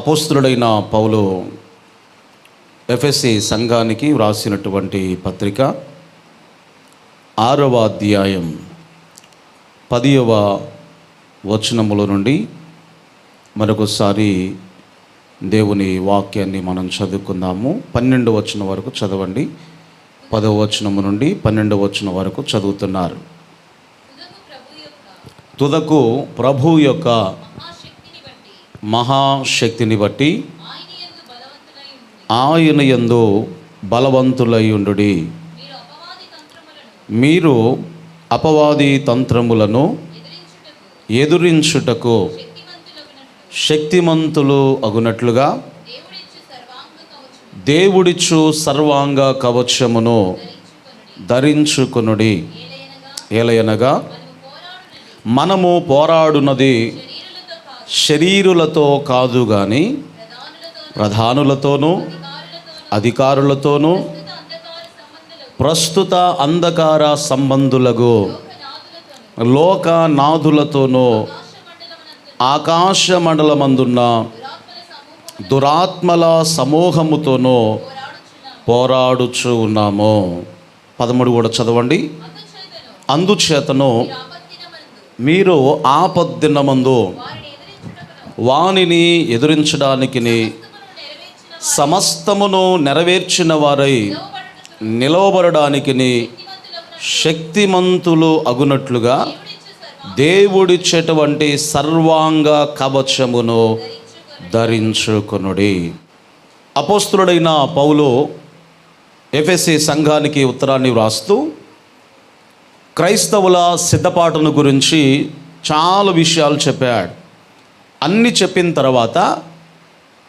అపోస్తులుడైన పౌలు ఎఫ్ఎస్సి సంఘానికి వ్రాసినటువంటి పత్రిక ఆరవ అధ్యాయం పదియవ వచనముల నుండి మరొకసారి దేవుని వాక్యాన్ని మనం చదువుకుందాము. పన్నెండు వచనం వరకు చదవండి. పదవ వచనము నుండి పన్నెండు వచనం వరకు చదువుతున్నారు. తుదకు ప్రభు యొక్క మహాశక్తిని బట్టి బట్టి ఆయన యందు బలవంతులై మీరు అపవాది తంత్రములను ఎదురించుటకు శక్తిమంతులు అగునట్లుగా దేవుడిచ్చు సర్వాంగ కవచమును ధరించుకునుడి. ఏలయనగా మనము పోరాడునది శరీరులతో కాదు కానీ ప్రధానులతోనూ అధికారులతోనూ ప్రస్తుత అంధకార సంబంధులకు లోకనాథులతోనూ ఆకాశ మండలమందున్న దురాత్మల సమూహముతోనూ పోరాడుచు ఉన్నాము. పదమూడు కూడా చదవండి. అందుచేతను మీరు ఆపద్దినమందు మందు వానిని ఎదురించడానికి సమస్తమును నెరవేర్చిన వారై నిలవబడడానికి శక్తిమంతులు అగునట్లుగా దేవుడిచ్చేటువంటి సర్వాంగ కవచమును ధరించుకునుడి. అపోస్తుడైన పౌలు ఎఫ్ఎస్సి సంఘానికి ఉత్తరాన్ని వ్రాస్తూ క్రైస్తవుల సిద్ధపాటును గురించి చాలా విషయాలు చెప్పాడు. అన్ని చెప్పిన తర్వాత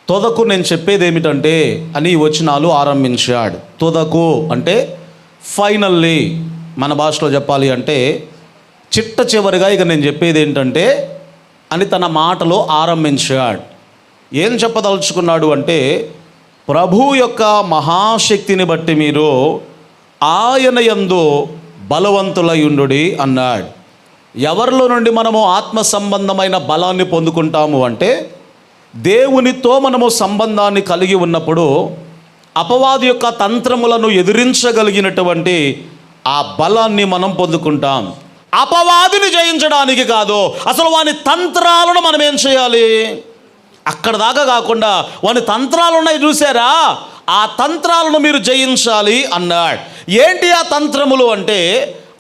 తొదకు నేను చెప్పేది ఏమిటంటే అని వచనాలు ఆరంభించాడు. తొదకు అంటే ఫైనల్లీ మన భాషలో చెప్పాలి అంటే చిట్ట చివరిగా ఇక నేను చెప్పేది ఏంటంటే అని తన మాటలో ఆరంభించాడు. ఏం చెప్పదలుచుకున్నాడు అంటే ప్రభు యొక్క మహాశక్తిని బట్టి మీరు ఆయన యందు బలవంతులయుండు అన్నాడు. ఎవరిలో నుండి మనము ఆత్మ సంబంధమైన బలాన్ని పొందుకుంటాము అంటే దేవునితో మనము సంబంధాన్ని కలిగి ఉన్నప్పుడు అపవాది యొక్క తంత్రములను ఎదిరించగలిగినటువంటి ఆ బలాన్ని మనం పొందుకుంటాం. అపవాదిని జయించడానికి కాదు అసలు వాని తంత్రాలను మనం ఏం చేయాలి? అక్కడ దాకా కాకుండా వాని తంత్రాలు ఉన్నాయి చూసారా? ఆ తంత్రాలను మీరు జయించాలి అన్నాడు. ఏంటి ఆ తంత్రములు అంటే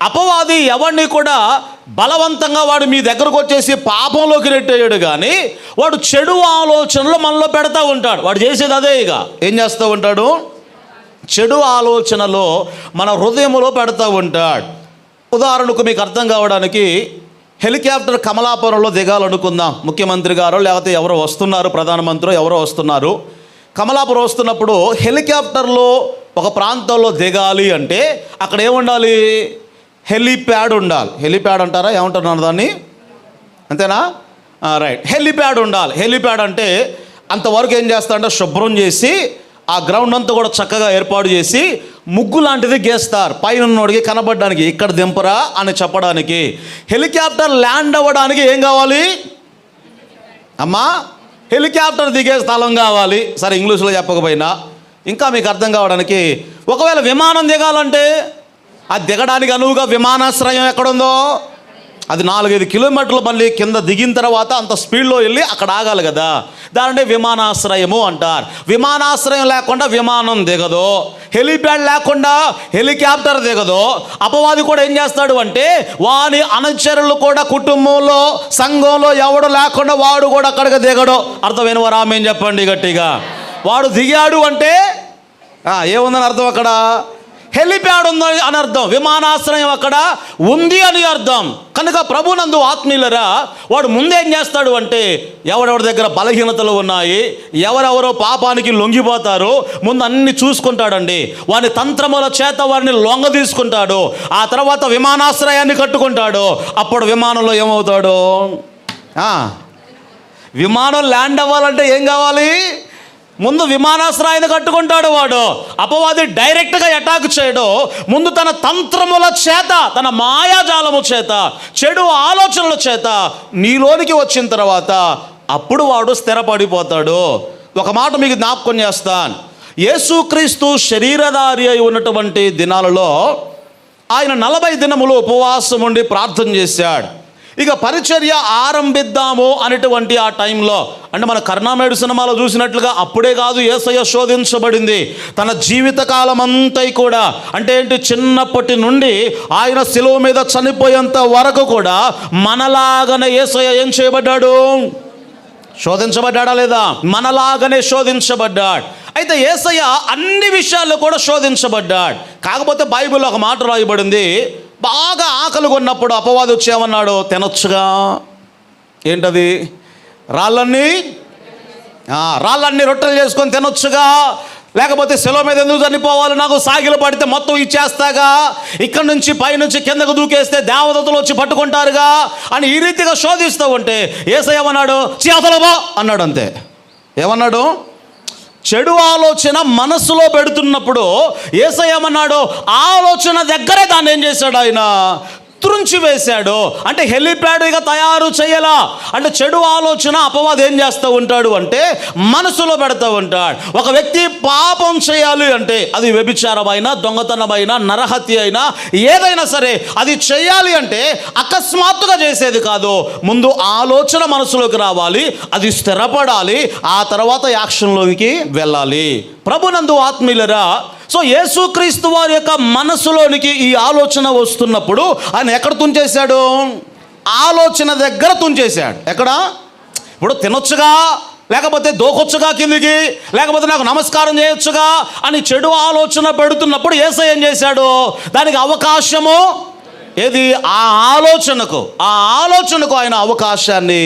అపవాది ఎవరిని కూడా బలవంతంగా వాడు మీ దగ్గరకు వచ్చేసి పాపంలోకి నెట్టేయడు కానీ వాడు చెడు ఆలోచనలు మనలో పెడతా ఉంటాడు. వాడు చేసేది అదే ఇక. ఏం చేస్తూ ఉంటాడు? చెడు ఆలోచనలో మన హృదయంలో పెడతా ఉంటాడు. ఉదాహరణకు మీకు అర్థం కావడానికి హెలికాప్టర్ కమలాపురంలో దిగాలనుకుందాం. ముఖ్యమంత్రి గారు లేకపోతే ఎవరో వస్తున్నారు ప్రధానమంత్రి ఎవరో వస్తున్నారు. కమలాపురం వస్తున్నప్పుడు హెలికాప్టర్లో ఒక ప్రాంతంలో దిగాలి అంటే అక్కడ ఏముండాలి? హెలిప్యాడ్ ఉండాలి. హెలిప్యాడ్ అంటారా? ఏమంటున్నారు దాన్ని? అంతేనా? రైట్. హెలిప్యాడ్ ఉండాలి. హెలిప్యాడ్ అంటే అంతవరకు ఏం చేస్తారంటే శుభ్రం చేసి ఆ గ్రౌండ్ అంతా కూడా చక్కగా ఏర్పాటు చేసి ముగ్గు లాంటిది గేస్తారు. పైన ఉన్నోడికి కనబడడానికి ఇక్కడ దింపరా అని చెప్పడానికి. హెలికాప్టర్ ల్యాండ్ అవ్వడానికి ఏం కావాలి? అమ్మా హెలికాప్టర్ దిగే స్థలం కావాలి. సరే ఇంగ్లీష్లో చెప్పకపోయినా. ఇంకా మీకు అర్థం కావడానికి ఒకవేళ విమానం దిగాలంటే అది దిగడానికి అనువుగా విమానాశ్రయం ఎక్కడుందో? అది నాలుగైదు కిలోమీటర్లు మళ్ళీ కింద దిగిన తర్వాత అంత స్పీడ్లో వెళ్ళి అక్కడ ఆగాలి కదా. దానినే విమానాశ్రయము అంటారు. విమానాశ్రయం లేకుండా విమానం దిగదు. హెలిప్యాడ్ లేకుండా హెలికాప్టర్ దిగదు. అపవాది కూడా ఏం చేస్తాడు అంటే వాని అనుచరులు కూడా కుటుంబంలో సంఘంలో ఎవడు లేకుండా వాడు కూడా అక్కడికి దిగడు. అర్థమైన వారు? ఆమె చెప్పండి గట్టిగా. వాడు దిగాడు అంటే ఏముందని అర్థం అక్కడ? హెలిప్యాడ్ ఉంది అని అర్థం. విమానాశ్రయం అక్కడ ఉంది అని అర్థం. కనుక ప్రభునందు ఆత్మీయులరా వాడు ముందేం చేస్తాడు అంటే ఎవరెవరి దగ్గర బలహీనతలు ఉన్నాయి ఎవరెవరో పాపానికి లొంగిపోతారో ముందు అన్ని చూసుకుంటాడండి. వాని తంత్రముల చేత వారిని లొంగ తీసుకుంటాడు. ఆ తర్వాత విమానాశ్రయాన్ని కట్టుకుంటాడు. అప్పుడు విమానంలో ఏమవుతాడు? విమానం ల్యాండ్ అవ్వాలంటే ఏం కావాలి? ముందు విమానాశ్రయాన్ని కట్టుకుంటాడు వాడు. అపవాది డైరెక్ట్గా అటాక్ చేయడు. ముందు తన తంత్రముల చేత తన మాయాజాలము చేత చెడు ఆలోచనల చేత నీలోనికి వచ్చిన తర్వాత అప్పుడు వాడు స్థిరపడిపోతాడు. ఒక మాట మీకు జ్ఞాపకం చేస్తాను. యేసుక్రీస్తు శరీరధారి అయి ఉన్నటువంటి దినాలలో ఆయన నలభై దినములు ఉపవాసం ఉండి ప్రార్థన చేశాడు. ఇక పరిచర్య ఆరంభిద్దాము అనేటువంటి ఆ టైంలో అంటే మన కర్ణామేడు సినిమాలో చూసినట్లుగా అప్పుడే కాదు ఏసయ్య శోధించబడింది. తన జీవితకాలం అంతా కూడా అంటే ఏంటి చిన్నప్పటి నుండి ఆయన శిలువ మీద చనిపోయేంత వరకు కూడా మనలాగానే ఏసయ్య ఏం చేయబడ్డాడు? శోధించబడ్డాడా లేదా? మనలాగానే శోధించబడ్డాడు. అయితే ఏసయ్య అన్ని విషయాల్లో కూడా శోధించబడ్డాడు. కాకపోతే బైబిల్లో ఒక మాట రాయబడింది బాగా ఆకలి కొన్నప్పుడు అపవాది వచ్చేమన్నాడు తినొచ్చుగా. ఏంటది? రాళ్ళన్నీ? రాళ్ళన్నీ రొట్టెలు చేసుకొని తినొచ్చుగా. లేకపోతే సెలవు మీద ఎందుకు చనిపోవాలి? నాకు సాగిలు పడితే మొత్తం ఇచ్చేస్తాగా. ఇక్కడ నుంచి పైనుంచి కిందకు దూకేస్తే దేవదతలు వచ్చి పట్టుకుంటారుగా అని ఈ రీతిగా శోధిస్తూ ఉంటే ఏసయ్యమన్నాడు చేతలబా అన్నాడు అంతే. ఏమన్నాడు? చెడు ఆలోచన మనసులో పెడుతున్నప్పుడు ఏసయ్యమన్నాడు ఆలోచన దగ్గరే దాన్ని ఏం చేశాడు ఆయన? త్రుంచి వేశాడు. అంటే హెలిప్యాడ్గా తయారు చేయలా. అంటే చెడు ఆలోచన అపవాదం ఏం చేస్తూ ఉంటాడు అంటే మనసులో పెడతా ఉంటాడు. ఒక వ్యక్తి పాపం చేయాలి అంటే అది వ్యభిచారమైన దొంగతనమైన నరహత్య అయినా ఏదైనా సరే అది చేయాలి అంటే అకస్మాత్తుగా చేసేది కాదు. ముందు ఆలోచన మనసులోకి రావాలి అది స్థిరపడాలి ఆ తర్వాత యాక్షన్లోకి వెళ్ళాలి. ప్రభునందు ఆత్మీయులరా సో యేసుక్రీస్తు వారి యొక్క మనసులోనికి ఈ ఆలోచన వస్తున్నప్పుడు ఆయన ఎక్కడ తుంచేశాడు? ఆలోచన దగ్గర తుంచేశాడు. ఎక్కడ? ఇప్పుడు తినొచ్చుగా లేకపోతే దోకొచ్చుగా కిందికి లేకపోతే నాకు నమస్కారం చేయొచ్చుగా అని చెడు ఆలోచన పెడుతున్నప్పుడు ఏసై ఏం చేశాడు? దానికి అవకాశము ఏది? ఆ ఆలోచనకు ఆ ఆలోచనకు ఆయన అవకాశాన్ని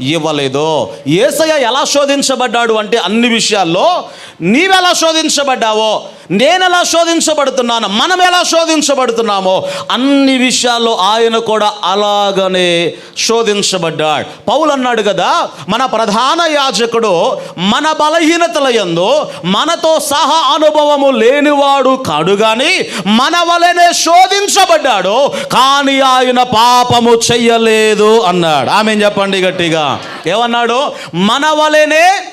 ఇవ్వలేదో. ఏసయ్య ఎలా శోధించబడ్డాడు అంటే అన్ని విషయాల్లో నీవెలా శోధించబడ్డావో నేను ఎలా శోధించబడుతున్నాను మనం ఎలా శోధించబడుతున్నామో అన్ని విషయాల్లో ఆయన కూడా అలాగనే శోధించబడ్డాడు. పౌలు అన్నాడు కదా మన ప్రధాన యాజకుడు మన బలహీనతల యందు మనతో సహా అనుభవము లేనివాడు కాడు కానీ మన వలనే శోధించబడ్డాడు కానీ ఆయన పాపము చెయ్యలేదు అన్నాడు. ఆమె చెప్పండి గట్టిగా. ఏమన్నాడు? మన వలెనే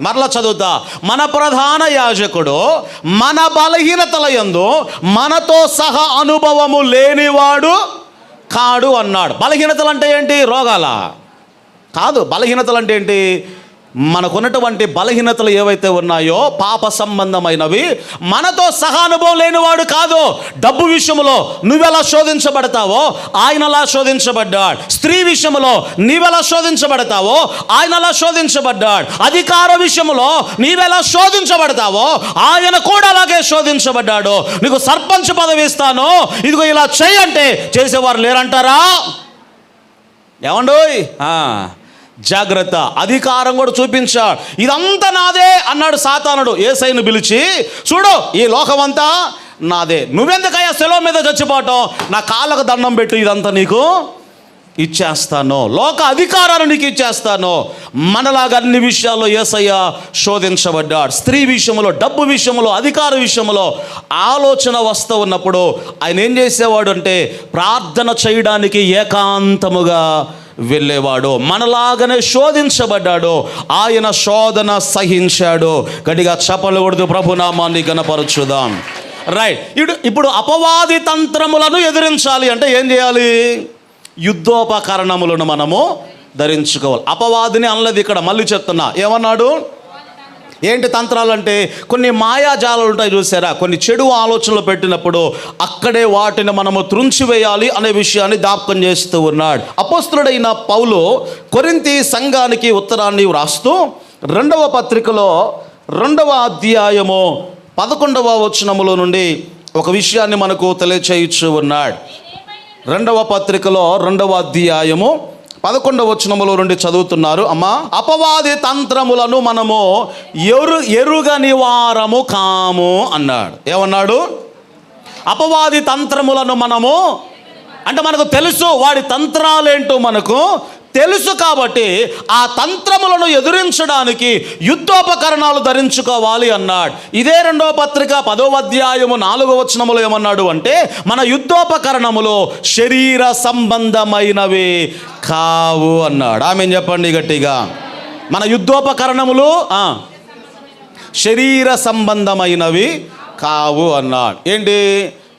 మరలా చదువుతా. మన ప్రధాన యాజకుడు మన బలహీనతల యందు మనతో సహా అనుభవము లేనివాడు కాడు అన్నాడు. బలహీనతలు అంటే ఏంటి? రోగాల. కాదు బలహీనతలు అంటే ఏంటి? మనకున్నటువంటి బలహీనతలు ఏవైతే ఉన్నాయో పాప సంబంధమైనవి మనతో సహానుభవం లేనివాడు కాదు. డబ్బు విషయంలో నువ్వెలా శోధించబడతావో ఆయనలా శోధించబడ్డాడు. స్త్రీ విషయంలో నీవెలా శోధించబడతావో ఆయనలా శోధించబడ్డాడు. అధికార విషయంలో నీవెలా శోధించబడతావో ఆయన కూడా అలాగే శోధించబడ్డాడు. నీకు సర్పంచ్ పదవి ఇస్తాను. ఇదిగో ఇలా చేయంటే చేసేవారు లేరంటారా? ఏమండోయ్? ఆ, జాగ్రత్త అధికారం కూడా చూపించాడు. ఇదంతా నాదే అన్నాడు సాతానుడు. ఏసైను పిలిచి చూడు ఈ లోకమంతా నాదే. నువ్వెందుకయ్యా సెలవు మీద చచ్చిపోవటం నా కాళ్ళకు దండం పెట్టు ఇదంతా నీకు ఇచ్చేస్తాను. లోక అధికారాన్ని నీకు ఇచ్చేస్తాను. మనలాగా అన్ని విషయాల్లో ఏసయ్య శోధించబడ్డాడు. స్త్రీ విషయంలో డబ్బు విషయంలో అధికార విషయంలో ఆలోచన వస్తూ ఉన్నప్పుడు ఆయన ఏం చేసేవాడు అంటే ప్రార్థన చేయడానికి ఏకాంతముగా వెళ్ళేవాడు మనలాగానే శోధించబడ్డాడు ఆయన శోధన సహించాడు. గట్టిగా చపలు కొడుతూ ప్రభునామాన్ని గనపరచుదాం రైట్ ఇప్పుడు ఇప్పుడు అపవాది తంత్రములను ఎదిరించాలి అంటే ఏం చేయాలి? యుద్ధోపకరణములను మనము ధరించుకోవాలి. అపవాదిని అనలేదు ఇక్కడ మళ్ళీ చెప్తున్నా. ఏమన్నాడు? ఏంటి తంత్రాలు అంటే కొన్ని మాయాజాలాలు ఉంటాయి చూసారా? కొన్ని చెడు ఆలోచనలు పెట్టినప్పుడు అక్కడే వాటిని మనము త్రుంచివేయాలి అనే విషయాన్ని జ్ఞాపకం చేస్తూ ఉన్నాడు. అపోస్తుడైన పౌలు కొరింతి సంఘానికి ఉత్తరాన్ని వ్రాస్తూ రెండవ పత్రికలో రెండవ అధ్యాయము పదకొండవ వచనములో నుండి ఒక విషయాన్ని మనకు తెలియచేయచ్చు ఉన్నాడు. రెండవ పత్రికలో రెండవ అధ్యాయము పదకొండవ వచనములో నుండి చదువుతున్నారు. అమ్మా అపవాది తంత్రములను మనము ఎరు ఎరుగని వారము కాము అన్నాడు. ఏమన్నాడు? అపవాది తంత్రములను మనము అంటే మనకు తెలుసు వాడి తంత్రాలేంటో మనకు తెలుసు కాబట్టి ఆ తంత్రములను ఎదురించడానికి యుద్ధోపకరణాలు ధరించుకోవాలి అన్నాడు. ఇదే రెండో పత్రిక పదో అధ్యాయము నాలుగో వచనములు ఏమన్నాడు అంటే మన యుద్ధోపకరణములో శరీర సంబంధమైనవి కావు అన్నాడు. ఆమె చెప్పండి గట్టిగా? మన యుద్ధోపకరణములు శరీర సంబంధమైనవి కావు అన్నాడు. ఏంటి?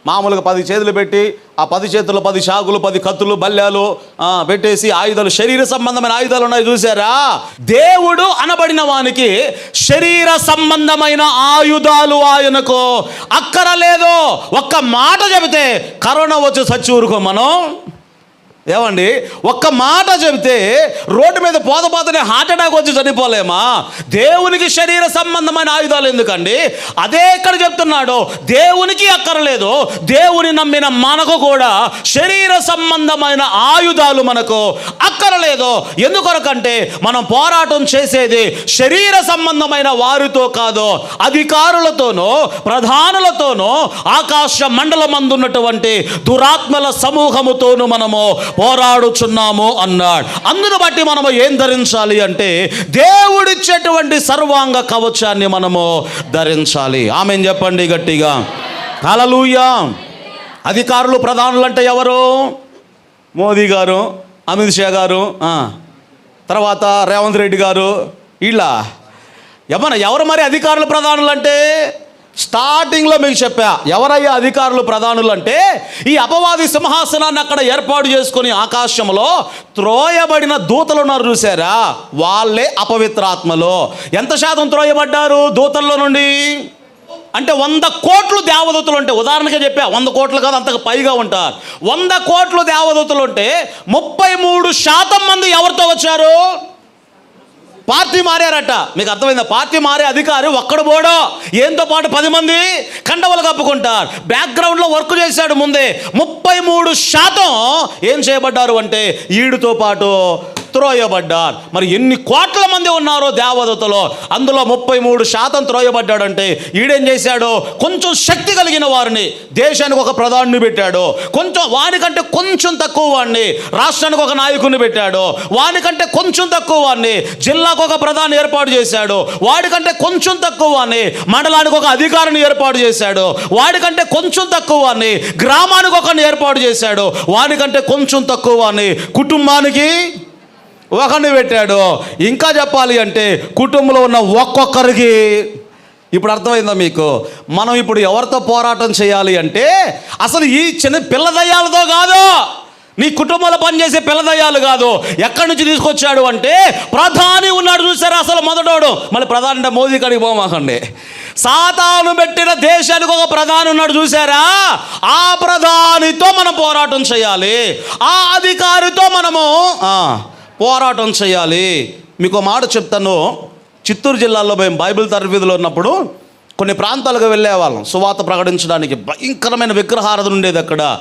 మామూలుగా పది చేతులు పెట్టి ఆ పది చేతుల్లో పది షాకులు పది కత్తులు బల్యాలు పెట్టేసి ఆయుధాలు శరీర సంబంధమైన ఆయుధాలు ఉన్నాయి చూసారా దేవుడు అనబడిన వానికి శరీర సంబంధమైన ఆయుధాలు ఆయనకు. అక్కరలేదు ఒక్క మాట చెబితే కరోనా వచ్చి సచ్చి ఊరుకో మనం. ఏమండి? ఒక్క మాట చెబితే రోడ్డు మీద పోతపోతనే హార్ట్ అటాక్ వచ్చి చనిపోలేమా? దేవునికి శరీర సంబంధమైన ఆయుధాలు ఎందుకండి? అదే ఇక్కడ చెప్తున్నాడు. దేవునికి అక్కర్లేదు. దేవుని నమ్మిన మనకు కూడా శరీర సంబంధమైన ఆయుధాలు మనకు అక్కర్లేదు ఎందుకొరకంటే మనం పోరాటం చేసేది శరీర సంబంధమైన వారితో కాదు అధికారులతోనో ప్రధానులతోనో ఆకాశ మండలమందున్నటువంటి దురాత్మల సమూహముతోను మనము పోరాడుచున్నాము అన్నాడు. అందును బట్టి మనము ఏం ధరించాలి అంటే దేవుడిచ్చేటువంటి సర్వాంగ కవచాన్ని మనము ధరించాలి. ఆమె చెప్పండి గట్టిగా. హల్లెలూయా. అధికారులు ప్రధానులు అంటే ఎవరు? మోదీ గారు. అమిత్ షా గారు తర్వాత రేవంత్ రెడ్డి గారు వీళ్ళ ఏమన్నా ఎవరు మరి అధికారులు ప్రధానులు అంటే స్టార్టింగ్లో మీకు చెప్పా ఎవరయ్యా అధికారులు ప్రధానులు అంటే ఈ అపవాది సింహాసనాన్ని అక్కడ ఏర్పాటు చేసుకుని ఆకాశంలో త్రోయబడిన దూతలు ఉన్నారు చూసారా వాళ్ళే అపవిత్రాత్మలు. ఎంత శాతం త్రోయబడ్డారు దూతల్లో నుండి? అంటే వంద కోట్లు దేవదూతలు ఉంటే ఉదాహరణగా చెప్పా వంద కోట్లు కాదు అంతకు పైగా ఉంటారు. వంద కోట్లు దేవదూతలు ఉంటే ముప్పై మూడు శాతం మంది ఎవరితో వచ్చారు? పార్టీ మారారట. మీకు అర్థమైందా? పార్టీ మారే అధికారి ఒక్కడు పోడో. ఏంతో పాటు పది మంది కండవలు కప్పుకుంటారు. బ్యాక్గ్రౌండ్లో వర్క్ చేశాడు ముందే. ముప్పై మూడు శాతం ఏం చేయబడ్డారు అంటే ఈడుతో పాటు త్రోయబడ్డారు. మరి ఎన్ని కోట్ల మంది ఉన్నారో దేవదతలో అందులో ముప్పై మూడు శాతం త్రోయబడ్డాడంటే ఈడేం చేశాడు? కొంచెం శక్తి కలిగిన వారిని దేశానికి ఒక ప్రధాని పెట్టాడు. కొంచెం వానికంటే కొంచెం తక్కువ వాడిని రాష్ట్రానికి ఒక నాయకుడిని పెట్టాడు. వానికంటే కొంచెం తక్కువ వాడిని జిల్లాకు ఒక ప్రధాని ఏర్పాటు చేశాడు. వాడికంటే కొంచెం తక్కువ వాడిని మండలానికి ఒక అధికారిని ఏర్పాటు చేశాడు. వాడికంటే కొంచెం తక్కువ వాడిని గ్రామానికి ఒకరిని ఏర్పాటు చేశాడు. వానికంటే కొంచెం తక్కువ వాడిని కుటుంబానికి ఒకరిని పెట్టాడు. ఇంకా చెప్పాలి అంటే కుటుంబంలో ఉన్న ఒక్కొక్కరికి. ఇప్పుడు అర్థమైందా మీకు? మనం ఇప్పుడు ఎవరితో పోరాటం చేయాలి అంటే అసలు ఈ చిన్న పిల్ల దయ్యాలతో కాదు. నీ కుటుంబంలో పనిచేసే పిల్ల దయ్యాలు కాదు. ఎక్కడి నుంచి తీసుకొచ్చాడు అంటే ప్రధాని ఉన్నాడు చూసారా అసలు మొదటోడు. మళ్ళీ ప్రధాని అంటే మోదీ కడిగి పోమాకండి. సాతాను పెట్టిన దేశానికి ఒక ప్రధాని ఉన్నాడు చూసారా? ఆ ప్రధానితో మనం పోరాటం చేయాలి. ఆ అధికారితో మనము పోరాటం చేయాలి. మీకు మాట చెప్తాను. చిత్తూరు జిల్లాలో మేము బైబిల్ తరబీదులో ఉన్నప్పుడు కొన్ని ప్రాంతాలకు వెళ్ళేవాళ్ళం. సువాత ప్రకటించడానికి భయంకరమైన విగ్రహారధన ఉండేది అక్కడ.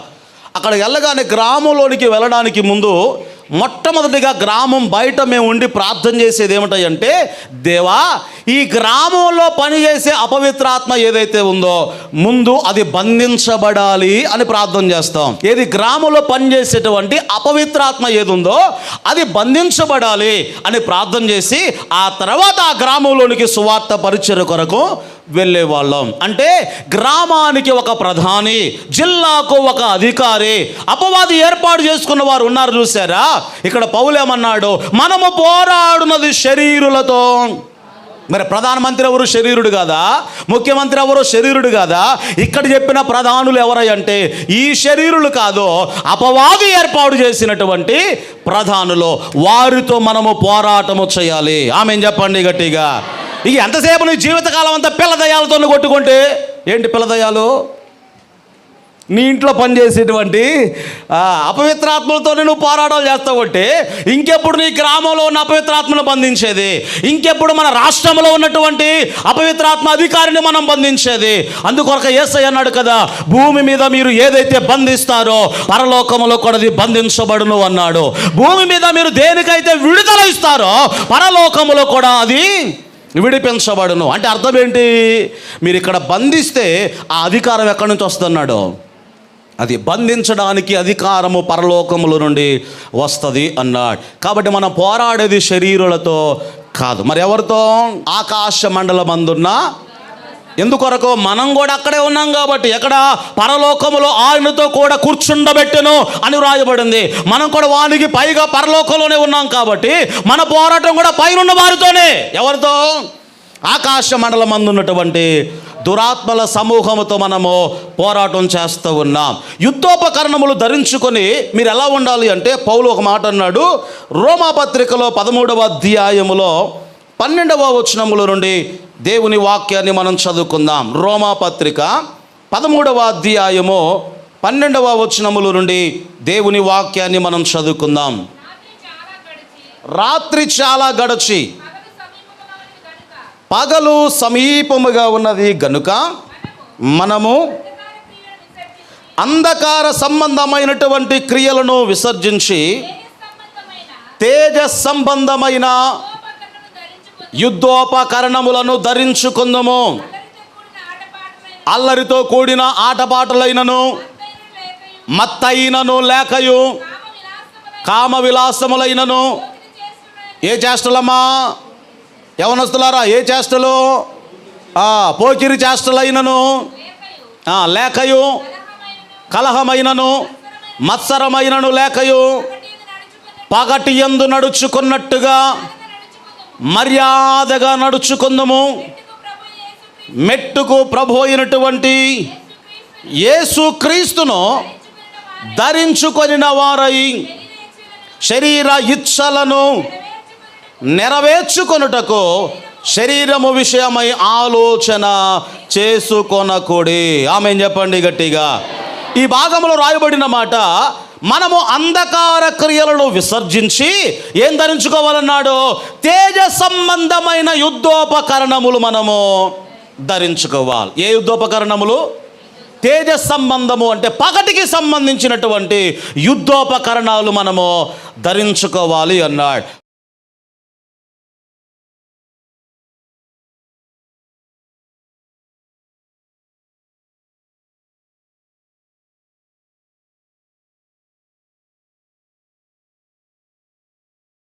అక్కడ వెళ్ళగానే గ్రామంలోనికి వెళ్ళడానికి ముందు మొట్టమొదటిగా గ్రామం బయట మేము ఉండి ప్రార్థన చేసేది ఏమిటంటే దేవా ఈ గ్రామంలో పనిచేసే అపవిత్రాత్మ ఏదైతే ఉందో ముందు అది బంధించబడాలి అని ప్రార్థన చేస్తాం. ఏది గ్రామంలో పనిచేసేటువంటి అపవిత్రాత్మ ఏది ఉందో అది బంధించబడాలి అని ప్రార్థన చేసి ఆ తర్వాత ఆ గ్రామంలోనికి సువార్త పరిచయ కొరకు వెళ్ళేవాళ్ళం. అంటే గ్రామానికి ఒక ప్రధాని జిల్లాకు ఒక అధికారి అపవాది ఏర్పాటు చేసుకున్న వారు ఉన్నారు చూసారా ఇక్కడ పౌలేమన్నాడు మనము పోరాడునది శరీరులతో. మరి ప్రధానమంత్రి ఎవరు? శరీరుడు కాదా? ముఖ్యమంత్రి ఎవరు? శరీరుడు కాదా? ఇక్కడ చెప్పిన ప్రధానులు ఎవరంటే ఈ శరీరులు కాదు అపవాది ఏర్పాటు చేసినటువంటి ప్రధానులు. వారితో మనము పోరాటము చేయాలి. ఆమె చెప్పండి గట్టిగా? ఇక ఎంతసేపు నీ జీవితకాలం అంతా పిల్లదయాలతో కొట్టుకుంటే? ఏంటి పిల్లదయాలు నీ ఇంట్లో పనిచేసేటువంటి అపవిత్రాత్మలతో నువ్వు పోరాటాలు చేస్తావు అంటే ఇంకెప్పుడు నీ గ్రామంలో ఉన్న అపవిత్రాత్మను బంధించేది? ఇంకెప్పుడు మన రాష్ట్రంలో ఉన్నటువంటి అపవిత్రాత్మ అధికారిని మనం బంధించేది? అందుకొరక ఏసై అన్నాడు కదా భూమి మీద మీరు ఏదైతే బంధిస్తారో పరలోకంలో కూడా అది బంధించబడును అన్నాడు. భూమి మీద మీరు దేనికైతే విడుదల ఇస్తారో పరలోకంలో కూడా అది విడిపించబడును. అంటే అర్థం ఏంటి? మీరు ఇక్కడ బంధిస్తే ఆ అధికారం ఎక్కడి నుంచి వస్తున్నాడు అది బంధించడానికి అధికారము పరలోకముల నుండి వస్తుంది అన్నాడు. కాబట్టి మనం పోరాడేది శరీరులతో కాదు. మరి ఎవరితో? ఆకాశ మండలం అందున్న ఎందుకొరకు మనం కూడా అక్కడే ఉన్నాం కాబట్టి ఎక్కడ పరలోకములో ఆయనతో కూడా కూర్చుండబెట్టెను అని వ్రాయబడింది. మనం కూడా వానికి పైగా పరలోకంలోనే ఉన్నాం కాబట్టి మన పోరాటం కూడా పైనున్న వారితోనే. ఎవరితో? ఆకాశ మండలం అందున్నటువంటి దురాత్మల సమూహముతో మనము పోరాటం చేస్తూ ఉన్నాం. యుద్ధోపకరణములు ధరించుకొని మీరు ఎలా ఉండాలి అంటే పౌలు ఒక మాట అన్నాడు. రోమాపత్రికలో పదమూడవ అధ్యాయములో పన్నెండవ వచనముల నుండి దేవుని వాక్యాన్ని మనం చదువుకుందాం. రోమాపత్రిక పదమూడవ అధ్యాయము పన్నెండవ వచనముల నుండి దేవుని వాక్యాన్ని మనం చదువుకుందాం. రాత్రి చాలా గడచి పగలు సమీపముగా ఉన్నది గనుక మనము అంధకార సంబంధమైనటువంటి క్రియలను విసర్జించి తేజ సంబంధమైన తేజ సంబంధమైన ఉపకరణను ధరించుకొని యుద్ధోపకరణములను ధరించుకుందము. అల్లరితో కూడిన ఆటపాటలైనను లేకయు మత్తయినను లేకయు కామ విలాసములైనను ఏ చేష్టలమ్మా? యవనస్తులారా ఏ చేష్టలు? పోకిరి చేష్టలైనను లేకయు కలహమైనను మత్సరమైనను లేకయు పగటి ఎందు నడుచుకున్నట్టుగా మర్యాదగా నడుచుకుందము. మెట్టుకు ప్రభు యేసు క్రీస్తును అయినటువంటి యేసుక్రీస్తును ధరించుకొనిన వారై శరీర ఇచ్చలను నెరవేర్చుకొనుటకు శరీరము విషయమై ఆలోచన చేసుకొనకూడి. ఆమె చెప్పండి గట్టిగా. ఈ భాగంలో రాయబడిన మాట మనము అంధకార క్రియలను విసర్జించి ఏం ధరించుకోవాలన్నాడు? తేజ సంబంధమైన యుద్ధోపకరణములు మనము ధరించుకోవాలి. ఏ యుద్ధోపకరణములు? తేజ సంబంధము అంటే పగటికి సంబంధించినటువంటి యుద్ధోపకరణాలు మనము ధరించుకోవాలి అన్నాడు.